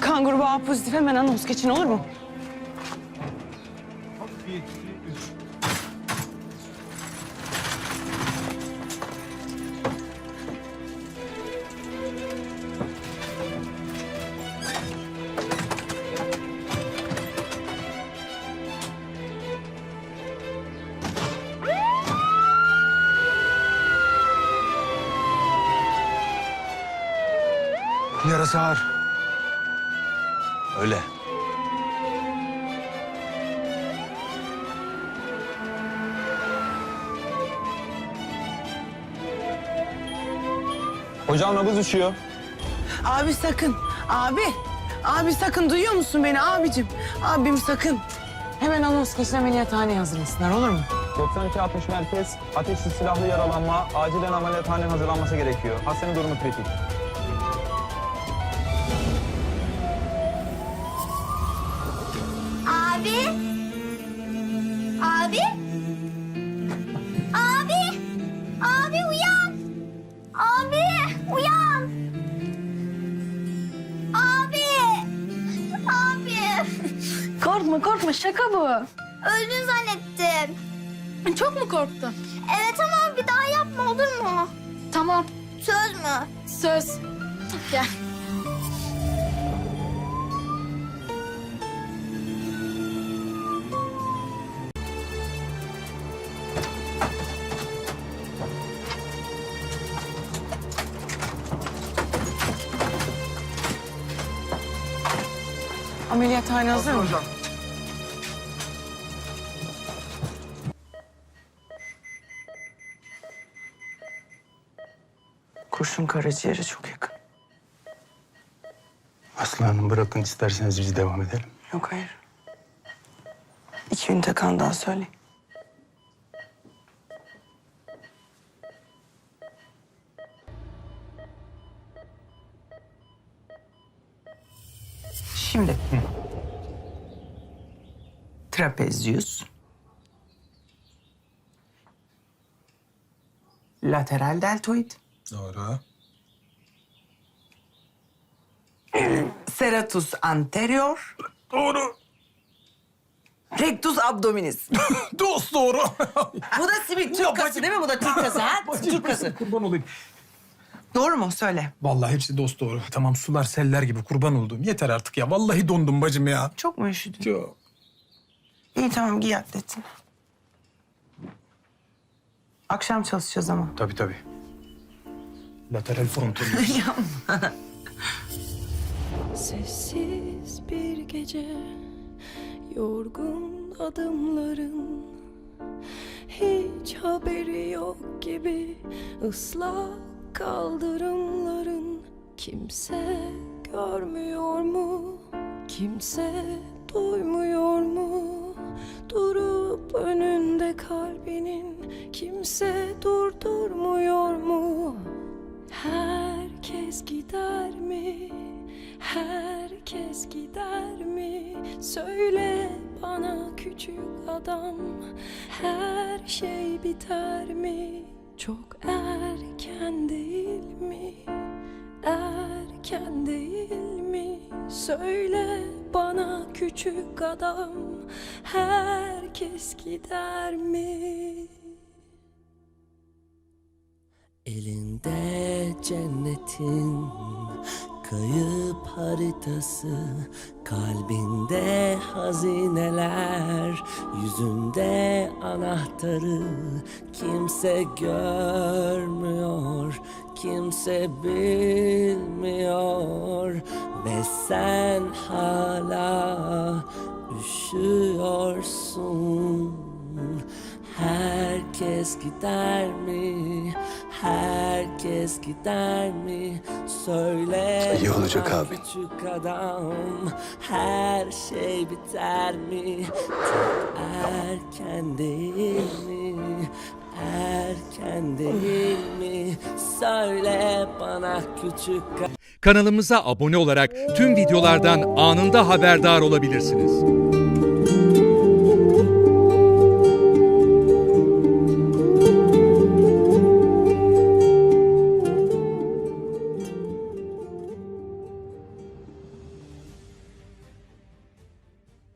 Kan grubu A pozitif hemen anons geçin olur mu? Yarası ağır. Öyle. Hocam nabız uçuyor. Abi sakın. Abi. Abi sakın duyuyor musun beni abicim? Abim sakın. Hemen anons geçin ameliyathaneye hazırlasınlar olur mu? 92-60 merkez, ateşli silahlı yaralanma, acilen ameliyathaneye hazırlanması gerekiyor. Hastanın durumu kritik. Abi? Abi? Abi? Abi uyan! Abi uyan! Abi! Abi! Korkma korkma şaka bu. Öldün zannettim. Çok mu korktun? Evet ama bir daha yapma olur mu? Tamam Söz mü? söz. Gel. Ameliyathane hazır mı? Kurşun karaciğere çok yakın. Aslı Hanım bırakın isterseniz biz devam edelim. Yok hayır. İki ünite kan daha söyleyin. Şimdi. Trapezyus. Lateral deltoid. Doğru. Serratus anterior. Doğru. Rectus abdominis. Dost doğru. Bu da simit Türk kası değil mi? Bu da Türk kası ha? Türk kası. kurban olayım. Doğru mu? Söyle. Vallahi hepsi dost doğru. Tamam sular seller gibi kurban oldum. Yeter artık ya. Vallahi dondum bacım ya. Çok mu üşüdün? Çok. İyi tamam giy atletini. Akşam çalışacağız ama. Tabii tabii. Lateral frontal. Sessiz bir gece Yorgun adımların Hiç haberi yok gibi ıslak kaldırımların Kimse görmüyor mu? Kimse duymuyor mu? Durup önünde kalbinin Kimse durdurmuyor mu? Herkes gider mi? Herkes gider mi? Söyle bana küçük adam Her şey biter mi? Çok erken değil mi? Erken değil mi? Söyle bana küçük adam Herkes gider mi? Elinde cennetin kayıp haritası Kalbinde hazineler Yüzünde anahtarı Kimse görmüyor Kimse bilmiyor Ve sen hala üşüyorsun Herkes gider mi? Herkes gider mi? Söyle İyi olacak abi. Küçük adam Her şey biter mi? Çok erken değil mi? Erken değil mi? Söyle bana küçük Kanalımıza abone olarak tüm videolardan anında haberdar olabilirsiniz.